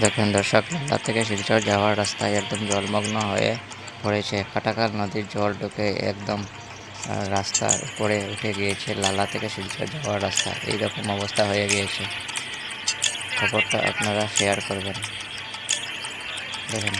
দেখেন দর্শক লালা থেকে শিলচর যাওয়ার রাস্তায় একদম জলমগ্ন হয়ে পড়েছে। কাটাকাল নদীর জল ঢুকে একদম রাস্তার উপরে উঠে গিয়েছে। লালা থেকে শিলচর যাওয়ার রাস্তা এইরকম অবস্থা হয়ে গিয়েছে। খবরটা আপনারা শেয়ার করবেন। দেখেন।